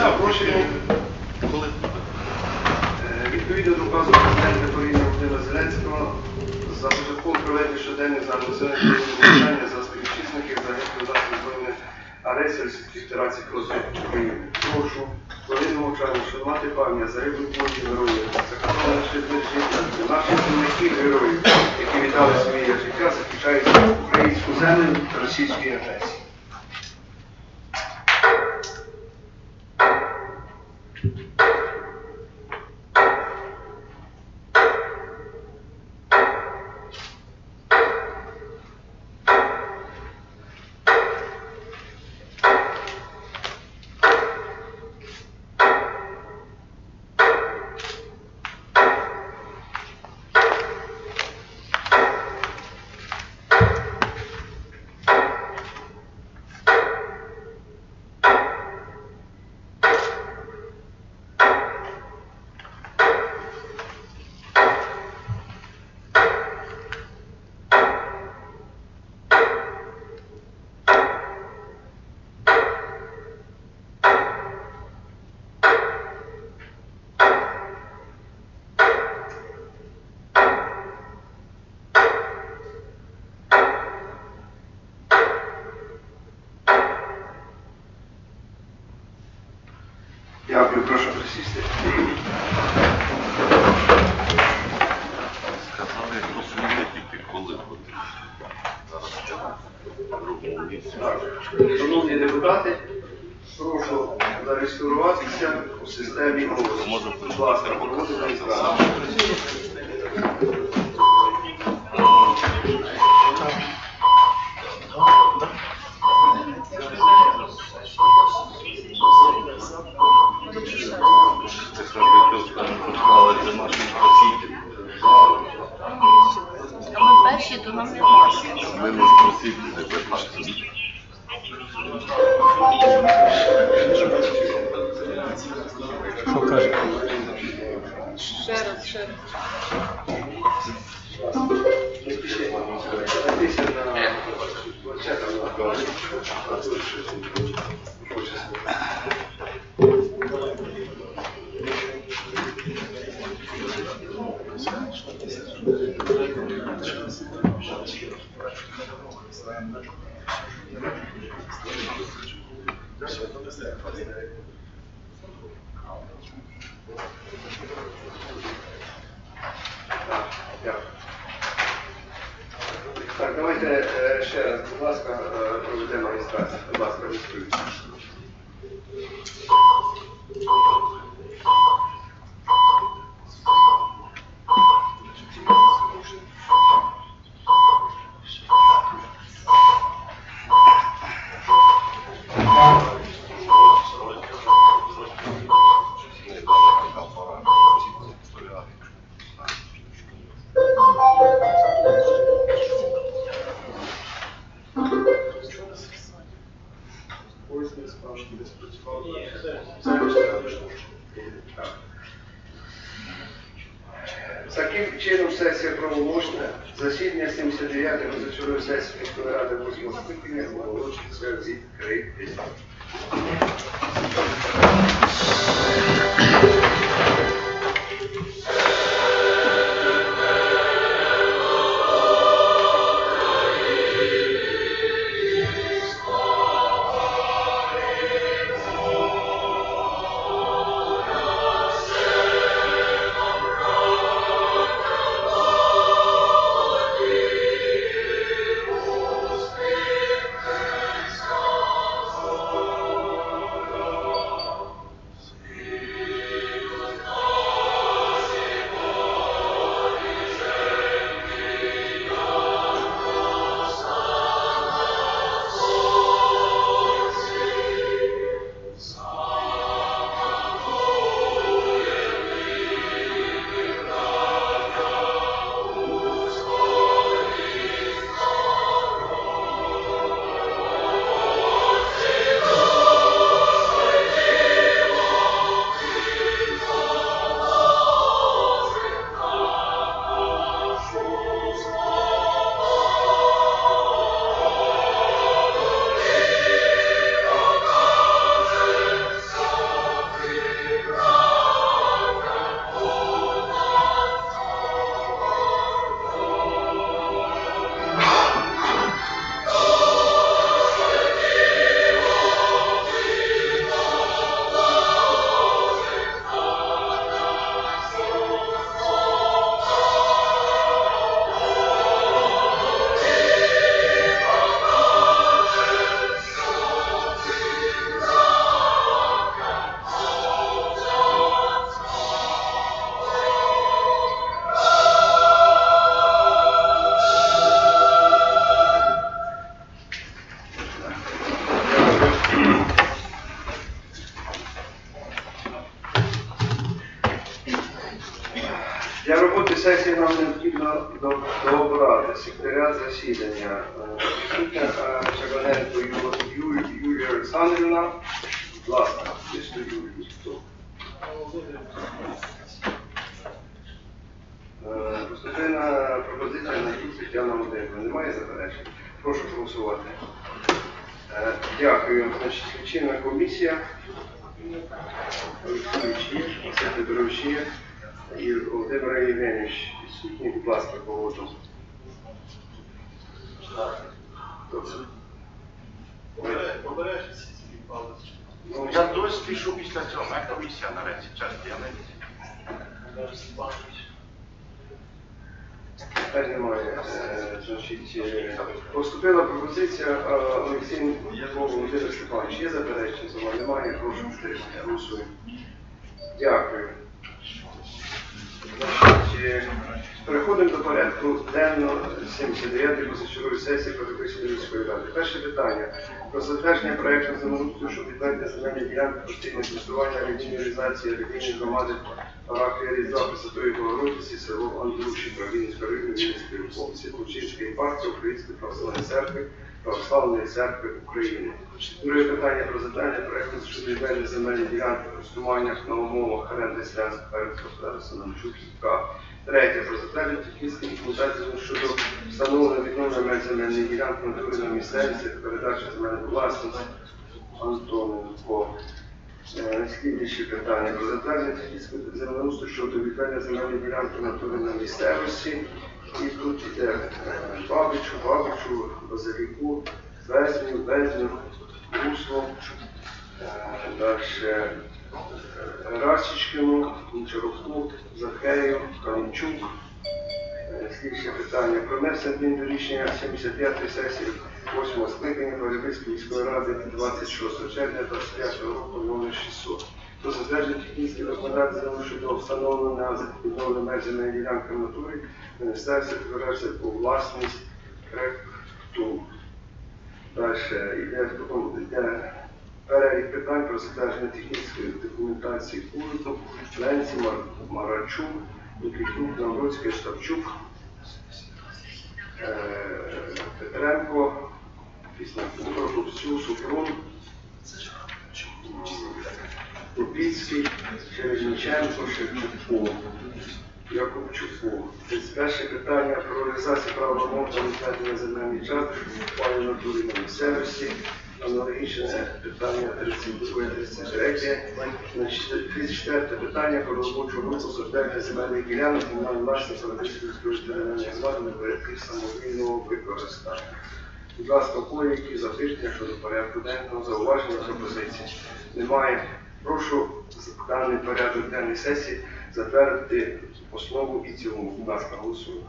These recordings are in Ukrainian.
запрошені Коли? е, відповідно до указу президента України Володимира Зеленського за початковим проведення щоденних загальнонаціональних навчання за співвітчизників загиблих засобів збройних агресії Російської Федерації проти України. Прошу хвилину мовчання шанувати пам'ять загиблих воїнів героїв, закоханих життя наших земляків героїв, які віддали своє життя, захищаючи українську землю російської агресії. Дякую, прошу присісти. Сказали, розумієте тільки коли буде. Зараз в другому місці. Шановні депутати, прошу зареєструватися у системі голосу. Можемо Будь ласка, показати, Таким чином сесія правомочна. Засідання 79-ї позачергової сесії міської ради 8 скликання оголошується відкритим. Поступила пропозиція на Тетяна Володимирівна. Немає заперечень? Прошу голосувати. Е, Дякую. Значить, лічильна комісія. Олексійович є, Василь Петрович є. І Володимир Євгенович відсутній, будь ласка, погоду. Ну, Я досі пишу після цього, моя комісія нарешті час я не Тепер немає. Е, Значить, е, поступила пропозиція е, Олексій Володимир Степанович. Є заперечення? Зова немає. Прошу. Голосуємо. Дякую. Значить, переходимо до порядку денного 79-ї позачергової сесії Переписної міської ради. Перше питання про затвердження проєкту землеустрою щодо відведення земельної ділянки постійного користування регіоналізації релігійної громади парафії Різдва Пресвятої Богородиці, село Андрушівка, Вінницької району, Вінницької області, Лучинської епархії Української православної церкви, Православної церкви України. Друге питання про затвердження проєкту щодо земельної ділянки користування на умовах оренди селянського перед господарства Намчуківка. Третє про затвердження технічної документації щодо встановлення відновлення меж земельної ділянки на території місцевості та передачі земельної власності Антоненко. Е, Слідуюче питання про затвердження технічної землеустрою щодо відведення земельної ділянки на території місцевості. І тут йде е, Бабичу, Бабичу, Базиліку, Безню, Безню, Русло, далі Расічкину, Кунчаровку, Захею, Калінчук. Слідче питання про внесення змін до рішення 75-ї сесії 8 скликання Парибицької міської ради 26 червня 25 року номер 600. Про затвердження технічної документації щодо встановлення відновлення меж земельної ділянки в натурі Міністерства декларації по власність КРЕКТУ. Далі йде перелік питань про затвердження технічної документації Куликов, Ленці, Мар- Марачук, Микитюк, Навроцький, Штавчук, е, Петренко, Пісняков, Прокопцю, Супрун, Купіцький, Чередниченко, Шевчуку, Якубчуку. 31 питання про реалізацію права мов та відведення земельних часток, пані натурі на місцевості. Аналогічне питання 32, 33. Значить, 34 питання про робочу групу создання земельних ділянок на власність Олексійської територіальної влади на порядку самовільного використання. Будь ласка, які запитання щодо порядку денного зауваження пропозиції. Немає. Прошу даний порядок денної сесії затвердити основу і цілому. Будь ласка, голосуємо.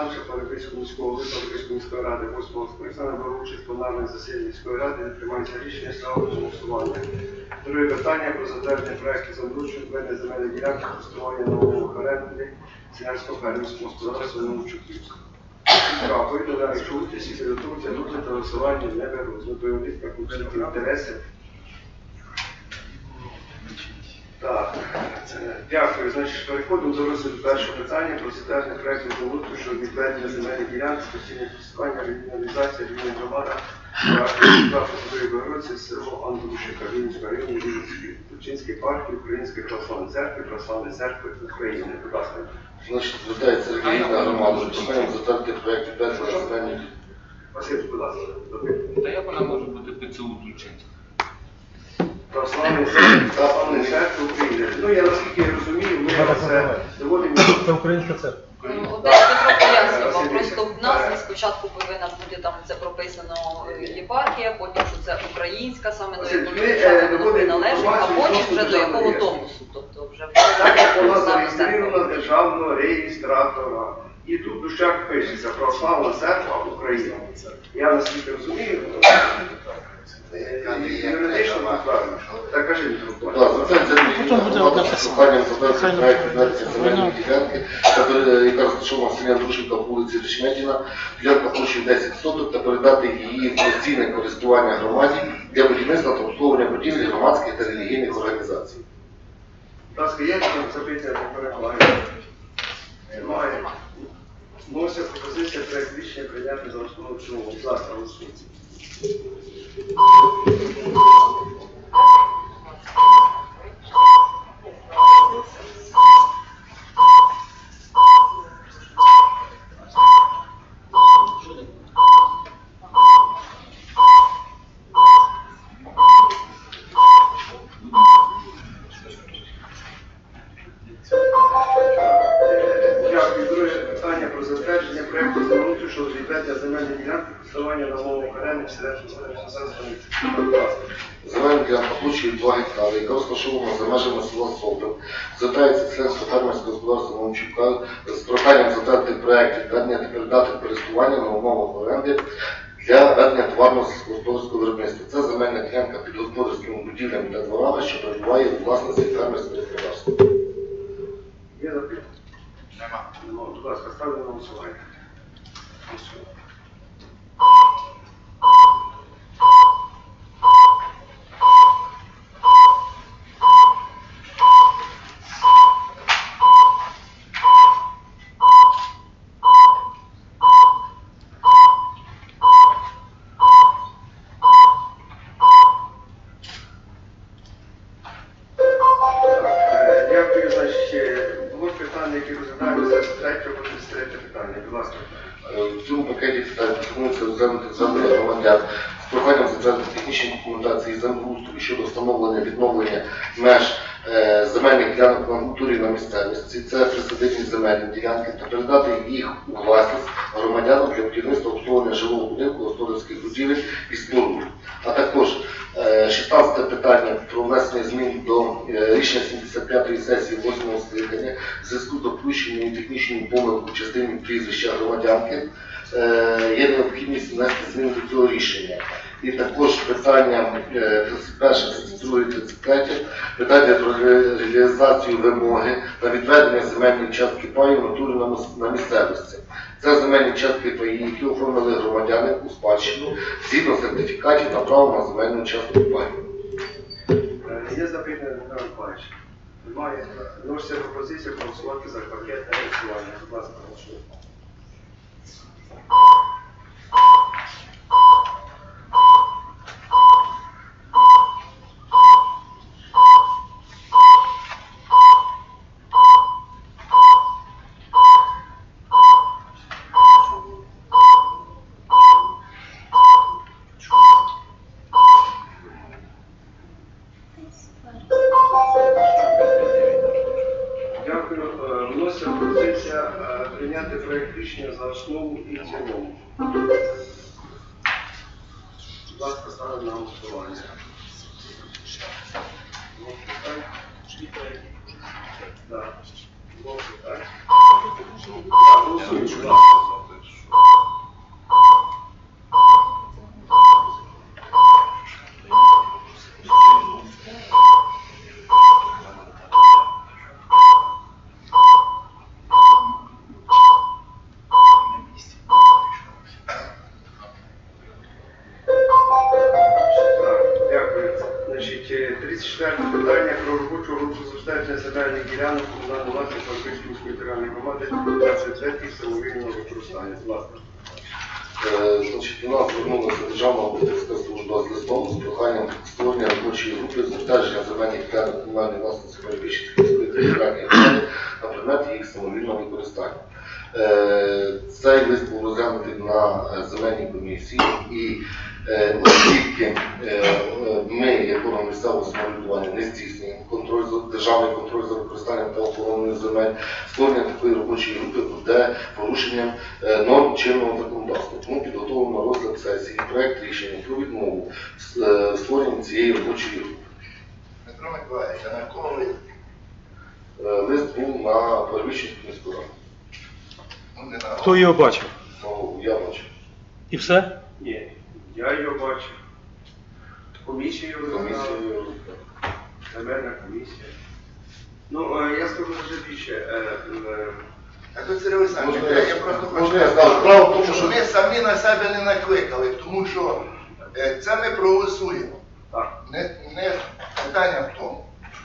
Олександровича, Парибицького міського Парибицької міської ради 8 скликання, беру участь пленарних засіданні міської ради, де приймається рішення ставити голосування. Друге питання про затвердження проекту землеустрою введення земельної ділянки користування на умовах оренди селянського фермерського господарства Новочуківського. Так, повідомляю, що участь і підготовці люди та голосування не беруть. З метою уникнення конфлікту так, е, дякую. Значить, переходимо до розгляду першого питання про затвердження проекту заводу щодо відведення земельних ділянок, постійне користування, регіоналізація, рівня громада, Прасової Богородці, село Андрушика, Вінницького району, Вінницької, Тучинської партії, Української православної церкви, Православної церкви України. Будь ласка. Значить, звертається регіональна громада, прохаємо затвердити проєкт відведення земельних Василь, будь ласка. Та як вона може бути ПЦУ Тульчинська? Православної церкви, Православної церкви України. Ну, я наскільки розумію, ми це. Це українська церква. Ну, Одесь пояснював, просто в е, спочатку повинна бути там це прописано е, єпархія, потім що це українська, саме до якої е, воно доводимо а потім вже до якого томосу. Тобто вже Православна зареєстрована державного реєстратора. І тут дужчах пишеться Православна церква України. Я наскільки розумію, Потім буде буде. відведення земельної ділянки, яка розташована селі Андрушівка по вулиці Решметіна, ділянка площею 10 соток, та передати її в постійне користування громаді для будівництва та обслуговування будівель громадських та релігійних організацій. Будь ласка, є запитання по перекладу? Немає. Вносять пропозиція проект рішення прийняти за основу чому. Будь ласка, голосуйте. Земельна ділянка площею 2 гектари, яка розташована за межами села Солдин, звертається членство фермерського господарства Мовчука з проханням затвердити проект відведення та передати користування на умовах оренди для ведення товарного сільськогосподарського виробництва. Це земельна ділянка під господарськими будівлями та дворами, що перебуває у власності фермерського господарства. Є запитання? Нема. Нема. Будь ласка, ставлю на голосування. Встановлення відновлення меж е, земельних ділянок на натурі на місцевості. Це присадибні земельні ділянки та передати їх у власність громадянам для будівництва обслуговування жилого будинку, господарських будівель і споруд. А також е, 16 питання про внесення змін до е, рішення 75-ї сесії 8 скликання в зв'язку з допущенням технічної помилки в частині прізвища громадянки. Е, Є необхідність внести зміни до цього рішення. І також питання е, 31, 32, 33, питання про реалізацію вимоги на відведення земельної частки паю в натурі на місцевості. Це земельні частки паї, які оформили громадяни у спадщину згідно сертифікатів на право на земельну частку паю. Е, Є запитання Дмитро Миколаївич? Немає. Вноситься пропозиція голосувати за пакет та голосування. Будь ласка, голосуємо. Рішення за основу і в цілому. 34 питання про робочу групу забезпечення земельних ділянок комунальної власності Франківської міської територіальної громади 23 самовільного використання. Е, Значить, до нас звернулася Державна аудиторська служба з листом з проханням створення робочої групи з обстеження земельних ділянок комунальної власності міської територіальної громади на предмет їх самовільного використання. Е, Цей лист був розглянутий на е, земельній комісії і оскільки е, е, ми, як орган місцевого самоврядування, не здійснюємо контроль за державний контроль за використанням та охороною земель, створення такої робочої групи буде порушенням е, норм чинного законодавства. Тому підготовлено розгляд сесії, проект рішення про відмову е, цієї робочої групи. Петро Миколаївич, а на кого ви? Е, Лист був на Перевищенську міську раду. Ну, Хто його бачив? Ну, я бачив. І все? Ні, я його бачив. Комісію Комісія розглядала. Земельна комісія. Ну, е, я скажу вже більше. Е, е, А то Сергій Олександрович, Можна я- я просто хочу я скажу? Справа в тому, що ми самі на себе не накликали, тому що е, це ми проголосуємо. Так. Не, не питання в тому.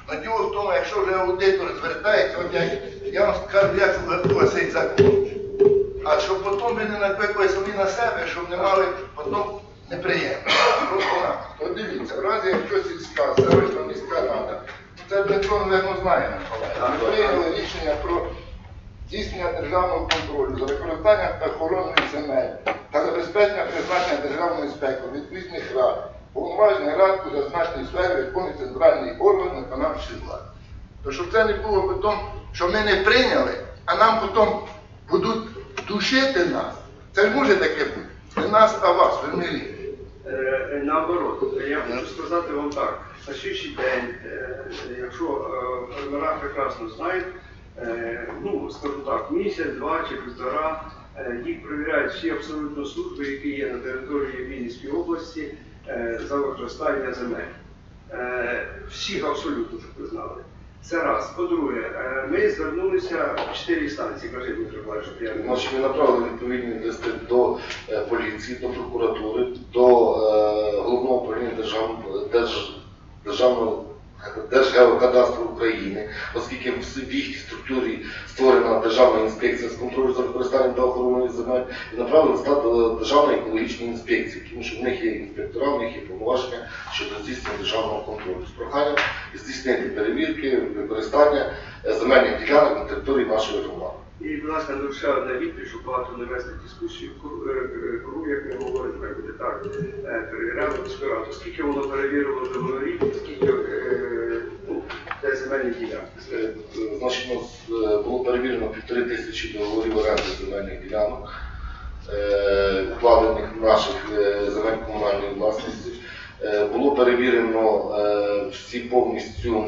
Но діло в тому, якщо вже аудитор звертається, от як я вам скажу, як готовий цей закон. А щоб потім ви не накликали самі на себе, щоб не мали потім неприємно. Просто на. От дивіться, в разі якщо сільська, селищна міська рада, це Дмитро, мабуть, знає, Миколаївич. Ми прийняли рішення про здійснення державного контролю за використанням та охороною земель та забезпечення призначення державної спеки відповідних рад, повноваження рад у зазначеній сфері виконує центральний орган виконавчої влади. То щоб це не було потім, що ми не прийняли, а нам потім будуть душити нас. Це ж може таке бути. Не нас, а вас, фермерів. Е, Наоборот, я хочу сказати вам так, на слідчий день, е, якщо е, фермера прекрасно знають, е, ну, скажу так, місяць, два чи півтора, е, їх перевіряють всі абсолютно служби, які є на території Вінницької області е, за використання земель. Е, Всіх абсолютно, щоб ви знали. Це раз. По-друге, е, ми звернулися в чотири станції, кажи, Дмитро я не Значить, ми направили відповідні листи до е, поліції, до прокуратури, до е, головного управління державного держ, державного Держгеокадастру України, оскільки в їхній структурі створена Державна інспекція з контролю за використанням та охороною земель, і направили листа Державної екологічної інспекції, тому що в них є інспектора, в них є повноваження щодо здійснення державного контролю з проханням здійснити перевірки використання е, земельних ділянок на території нашої громади. І, будь ласка, ще одна відповідь, щоб багато не вести дискусію. Е, е, кру, як ми говоримо, хай буде так, е, перевіряли. Скільки воно перевірило договорів, скільки е, ну, де земельні ділянки. Е, Значить, у нас е, було перевірено півтори тисячі договорів оренди земельних ділянок, е, укладених наших е, земель комунальної власності. Було перевірено всі повністю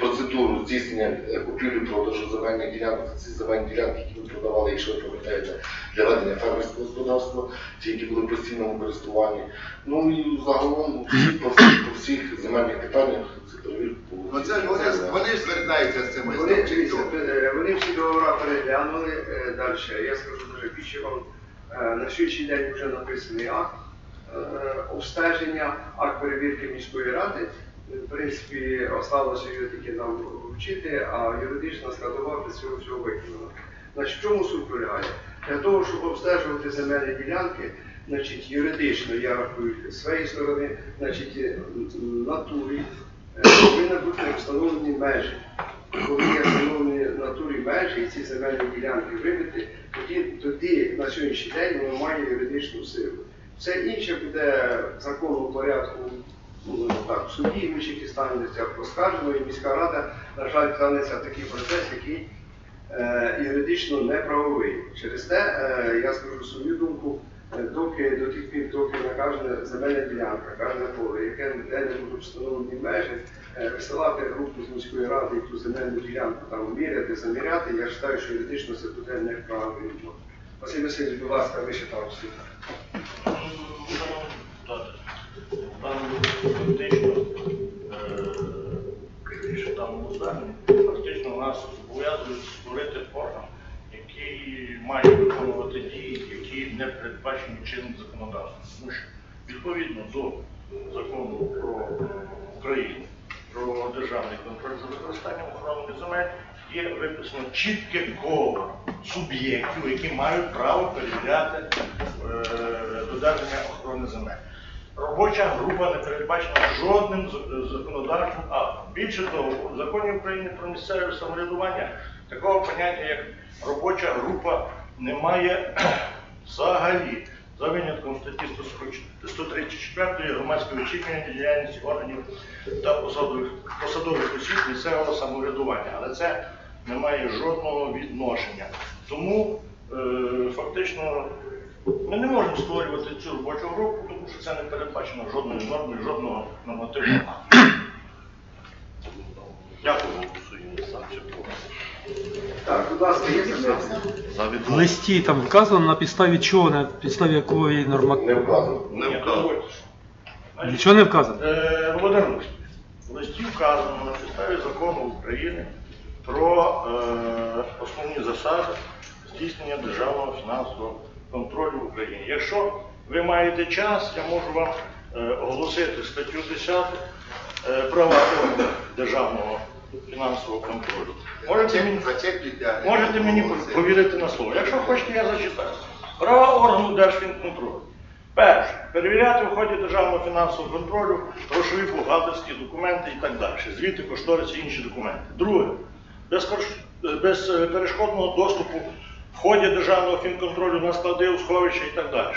процедуру здійснення купівлі-продажу земельних ділянок. Ці земельні ділянки, які ми продавали, якщо ви пам'ятаєте, для ведення фермерського господарства, ті, які були в постійному користуванні. Ну і загалом по всіх, по всіх земельних питаннях. Ну це ж вони, вони ж звертаються з цим Вони, дивіться, е, вони всі договори переглянули е, далі. Я скажу дуже більше вам. Е, На слідчий день вже написаний акт е, обстеження, акт перевірки міської ради. В принципі, осталося його тільки нам вчити, а юридична складова для цього всього виконана. Значить, в чому суть полягає? Для того, щоб обстежувати земельні ділянки, значить, юридично, я рахую з своєї сторони, значить, е, натурі повинні бути встановлені межі. Коли є встановлені в натурі межі, і ці земельні ділянки вибити, тоді, тоді на сьогоднішній день воно має юридичну силу. Все інше буде в законному порядку ну, так, в суді, ми ще станеться поскаржено, і міська рада, на жаль, станеться такий процес, який е, юридично неправовий. Через те е, я скажу свою думку, доки до тих пір, доки накажена земельна ділянка, кожне поле, яке не будуть встановлені межі, е, висилати групу з міської ради і ту земельну ділянку там міряти, заміряти, я вважаю, що юридично це буде неправильно. Василь Васильович, будь ласка, ви ще там всі. Там фактично, е, що там зверненні, фактично нас зобов'язують створити орган, який має чинним законодавством. Тому що відповідно до закону про Україну, про державний контроль за використанням охорони земель є виписано чітке коло суб'єктів, які мають право перевіряти е, додержання охорони земель. Робоча група не передбачена жодним з- законодавчим актом. Більше того, у законі України про місцеве самоврядування такого поняття, як робоча група, немає взагалі. За винятком статті 134 громадської очікування діяльності органів та посадових, посадових осіб місцевого самоврядування. Але це не має жодного відношення. Тому е, фактично ми не можемо створювати цю робочу групу, тому що це не передбачено жодною нормою, жодного нормативного акту. Дякую. Голосуємо за чи проти. Так, будь ласка, є запитання? В листі там вказано на підставі чого, на підставі якої Не вказано. Не вказано. Нічого не вказано. Е, Володимир в листі вказано на підставі закону України про е, основні засади здійснення державного фінансового контролю в Україні. Якщо ви маєте час, я можу вам е, оголосити статтю 10 е, права органів державного фінансового контролю. Можете можете мені повірити на слово. Якщо хочете, я зачитаю. Права органу Держфінконтролю. Перше. Перевіряти в ході державного фінансового контролю грошові бухгалтерські документи і так далі. Звіти, кошториси і інші документи. Друге. Безкош- Безперешкодного доступу в ході державного фінконтролю на склади, у сховища і так далі.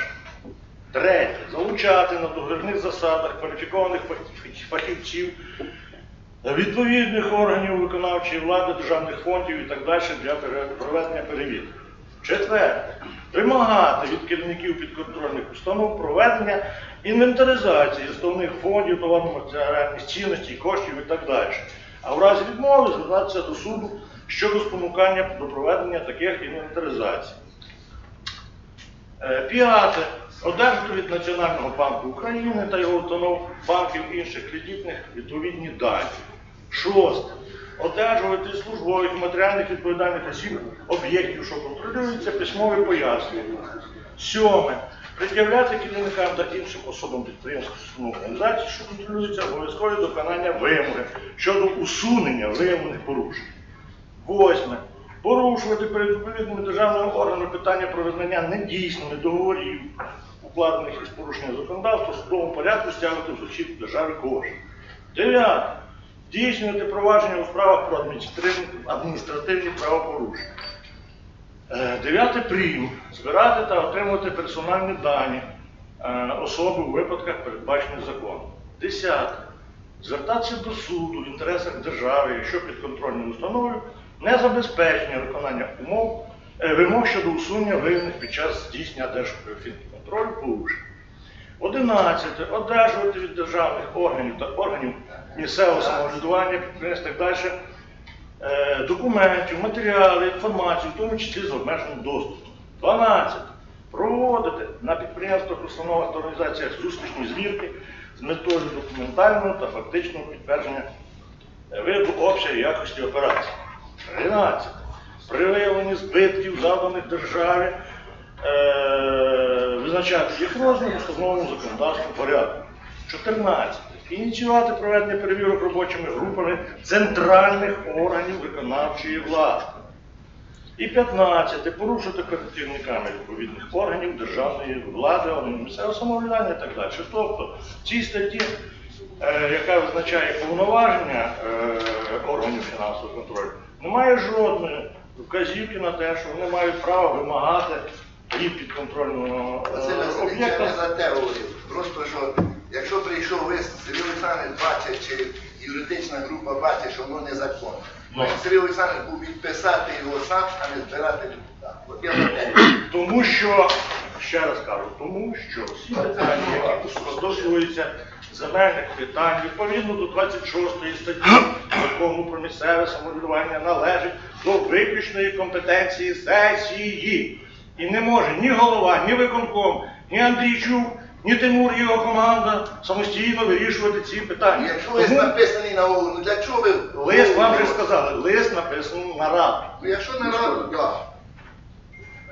Третє. Залучати на договірних засадах кваліфікованих фах- фахівців відповідних органів виконавчої влади, державних фондів і так далі для проведення перевірки. Четверте. Вимагати від керівників підконтрольних установ проведення інвентаризації основних фондів, товарно-матеріальних цінностей, коштів і так далі. А в разі відмови звертатися до суду щодо спонукання до проведення таких інвентаризацій. Е, П'яте. Одержати від Національного банку України та його установ банків інших кредитних відповідні дані. Шосте. Одержувати службових матеріальних відповідальних осіб об'єктів, що контролюються, письмові пояснення. Сьоме. Пред'являти керівникам та іншим особам підприємств установ організацій, що контролюються, обов'язкові виконання вимоги щодо усунення виявлених порушень. Восьме. Порушувати перед відповідними державними органами питання про визнання недійсними договорів, укладених із порушенням законодавства, в судовому порядку стягнути з осіб держави кошти. Дев'яте. Здійснювати провадження у справах про адміністративні, правопорушення. Е, Дев'яте прийм. Збирати та отримувати персональні дані е, особи у випадках, передбачених законом. Десяте. Звертатися до суду в інтересах держави, якщо підконтрольною установою не забезпечення виконання умов, е, вимог щодо усунення виявлених під час здійснення держфінконтролю порушень. 11. Одержувати від державних органів та органів місцевого самоврядування, підприємств і так далі е, документів, матеріали, інформацію, в тому числі з обмеженим доступом. 12. Проводити на підприємствах, установах та організаціях зустрічні звірки з метою документального та фактичного підтвердження е, виду обсягу якості операцій. 13. При виявленні збитків, завданих державі, е, визначати їх розмір встановленому законодавством порядку. 14. Ініціювати проведення перевірок робочими групами центральних органів виконавчої влади. І 15. Порушити перед керівниками відповідних органів державної влади, органів місцевого самоврядування і так далі. Тобто в цій статті, е, яка визначає повноваження е, органів фінансового контролю, немає жодної вказівки на те, що вони мають право вимагати від підконтрольного е, Василь Васильович, не за те говорив. Просто що, якщо прийшов лист, Сергій Олександрович бачить, чи юридична група бачить, що воно незаконно. Ну. Сергій Олександрович був підписати його сам, а не збирати депутат. От я за те. Тому що, ще раз кажу, тому що всі питання, які стосуються земельних питань, відповідно до 26 статті закону про місцеве самоврядування належить до виключної компетенції сесії. І не може ні голова, ні виконком, ні Андрійчук, ні Тимур і його команда самостійно вирішувати ці питання. Якщо лист Тому написаний на голову, ну для чого ви... лист вам вже сказали, лист написаний на раду. Ну якщо на раду, так.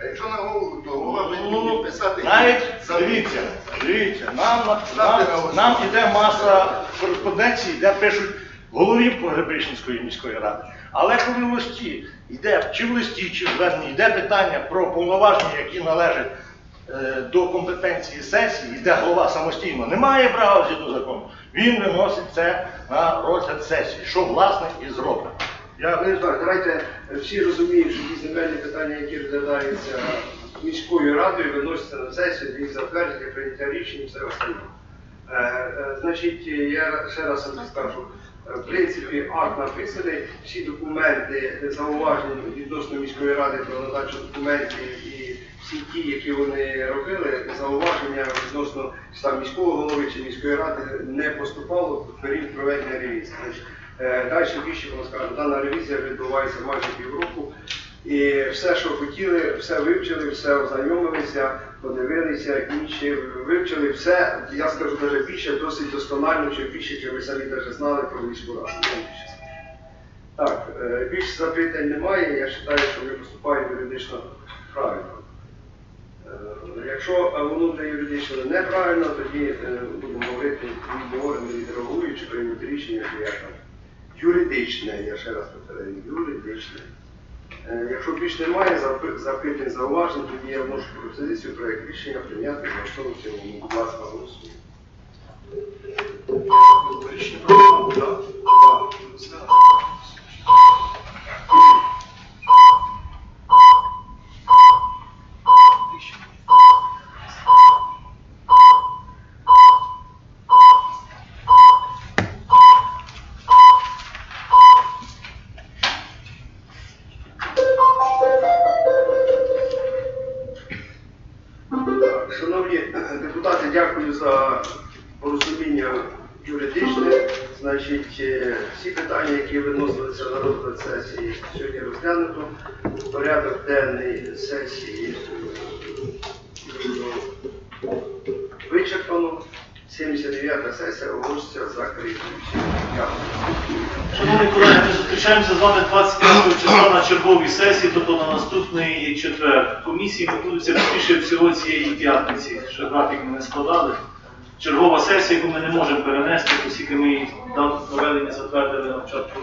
А якщо на голову, то голова буде Ну, підписати. навіть дивіться, дивіться, нам, нам, нам, іде маса кореспонденції, де пишуть голові Погребищенської міської ради. Але коли в листі йде, чи в листі, чи в зверненні йде питання про повноваження, які належать до компетенції сесії, йде голова самостійно, не має права згідно закону, він виносить це на розгляд сесії, що власне і зробить. Я так, давайте всі розуміють, що ті земельні питання, які розглядаються міською радою виносяться на сесію, їх затвердження, прийняття рішень і все остальне. Е, е, Значить, я ще раз скажу. Е, В принципі, акт написаний, всі документи, зауваження відносно міської ради про надачу документів і всі ті, які вони робили, зауваження відносно там, міського голови чи міської ради не поступало в період проведення ревізії. Е, Далі більше вам скажу, дана ревізія відбувається майже півроку. І все, що хотіли, все вивчили, все ознайомилися, подивилися, інші вивчили все, я скажу навіть більше, досить досконально, чи більше, чи ви самі навіть знали про міську раду. Так, е, більше запитань немає, я вважаю, що ми поступаємо юридично правильно. Е, Якщо е, воно буде юридично неправильно, тоді е, будемо говорити відповідні органи відреагують чи приймуть рішення, що як там. Юридичне, я ще раз повторюю, юридичне. Е, Якщо більш немає запи- запитань, зауважень, тоді я вношу пропозицію проект рішення прийняти за основу цілому. Будь ласка, голосуємо. Так, Порядок денний сесії вичерпано. 79-та сесія оголошується закритою. Шановні колеги, ми зустрічаємося з вами 25 числа на черговій сесії, тобто на наступний четвер. Комісії відбудуться більше всього цієї п'ятниці, ще графік ми не складали. Чергова сесія, яку ми не можемо перенести, оскільки ми її дату проведення затвердили на початку.